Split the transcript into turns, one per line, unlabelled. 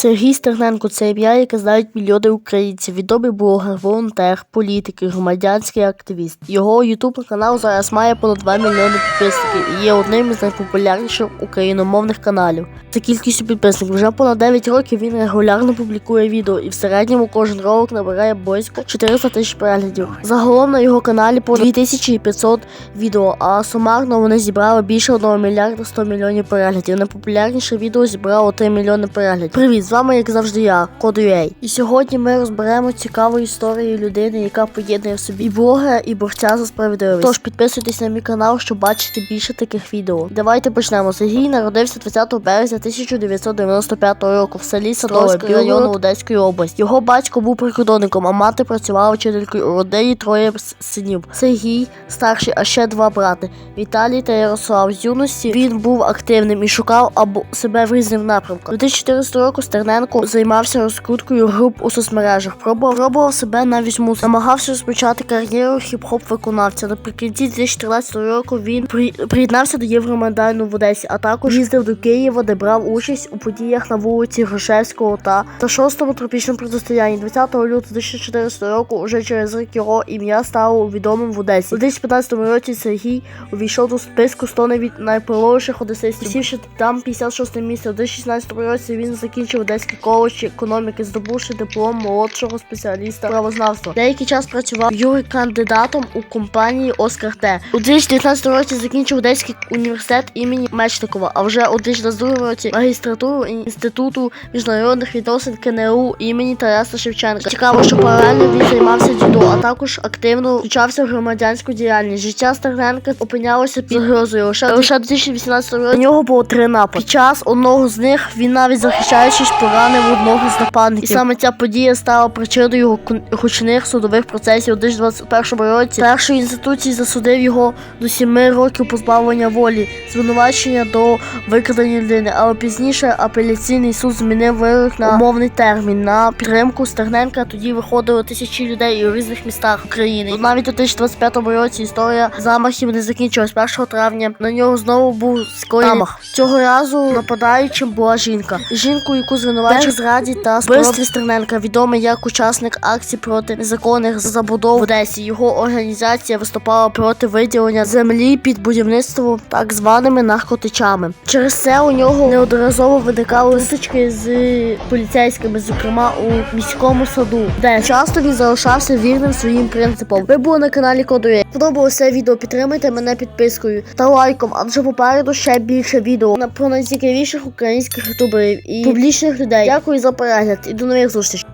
Сергій Стерненко це ім'я, яке знають мільйони українців. Відомий блогер, волонтер, політик громадянський активіст. Його ютуб канал зараз має понад 2 мільйони підписників і є одним із найпопулярніших україномовних каналів. За кількістю підписників вже понад 9 років він регулярно публікує відео і в середньому кожен ролик набирає близько 400 тисяч переглядів. Загалом на його каналі по 2500 відео, а сумарно вони зібрали більше 1 мільярда 100 мільйонів переглядів. Найпопулярніше відео зібрало 3 мільйони переглядів. Привіт, з вами, як завжди, я, Кодуєй. І сьогодні ми розберемо цікаву історію людини, яка поєднує в собі і блогера, і борця за справедливість. Тож підписуйтесь на мій канал, щоб бачити більше таких відео. Давайте почнемо. Сергій народився 20 березня 1995 року в селі Садове, району Одеської області. Його батько був прикордонником, а мати працювала вчителькою у родині троє синів. Сергій старший, а ще два брати. Віталій та Ярослав. З юності він був активним і шукав або себе в різних напрямках. 2014 року Стерненко займався розкруткою груп у соцмережах. Пробував, пробував себе навіть мус. Намагався розпочати кар'єру хіп-хоп виконавця. Наприкінці 2014 року він при- приєднався до Євромайдану в Одесі, а також їздив до Києва, де брав участь у подіях на вулиці Грушевського та, та шостому тропічному протистоянні. 20 лютого 2014 року, уже через рік його ім'я стало відомим в Одесі. У 2015 році Сергій увійшов до списку 100 найвід- найвпливовіших одеситів, сівши там 56 місце. У 2016 році він закінчив Одеський коледж економіки, здобувши диплом молодшого спеціаліста правознавства. Деякий час працював юрикандидатом у компанії Оскар Т. У 2019 році закінчив Одеський університет імені Мечникова, а вже у 2022 році магістратуру інституту міжнародних відносин КНУ імені Тараса Шевченка. Цікаво, що паралельно він займався дзюдо, а також активно включався в громадянську діяльність. Життя Стерненка опинялося під загрозою. Лише, лише 2018 році у нього було три напади. Під час одного з них він навіть захищаючись поранив одного з нападників. І саме ця подія стала причиною його гучних судових процесів у 2021 році. Першої інституції засудив його до 7 років позбавлення волі, звинувачення до викрадення людини. Але пізніше апеляційний суд змінив вирок на умовний термін на підтримку Стерненка. Тоді виходили тисячі людей у різних містах України. Навіть у 2025 році історія замахів не закінчилась. 1 травня на нього знову був скоєний замах. Цього разу нападаючим була жінка. Жінку, яку звинувачують в зраді та вбивстві Стерненка, відомий як учасник акцій проти незаконних забудов в Одесі. Його організація виступала проти виділення землі під будівництво так званими наркотичами. Через це у нього неодноразово виникали стички з поліцейськими, зокрема у міському саду, де часто він залишався вірним своїм принципам. Ви були на каналі Кодує. Подобалося відео, підтримайте мене підпискою та лайком, адже попереду ще більше відео на- про найцікавіших українських ютуберів і публічних людей. Дякую за перегляд і до нових зустрічей.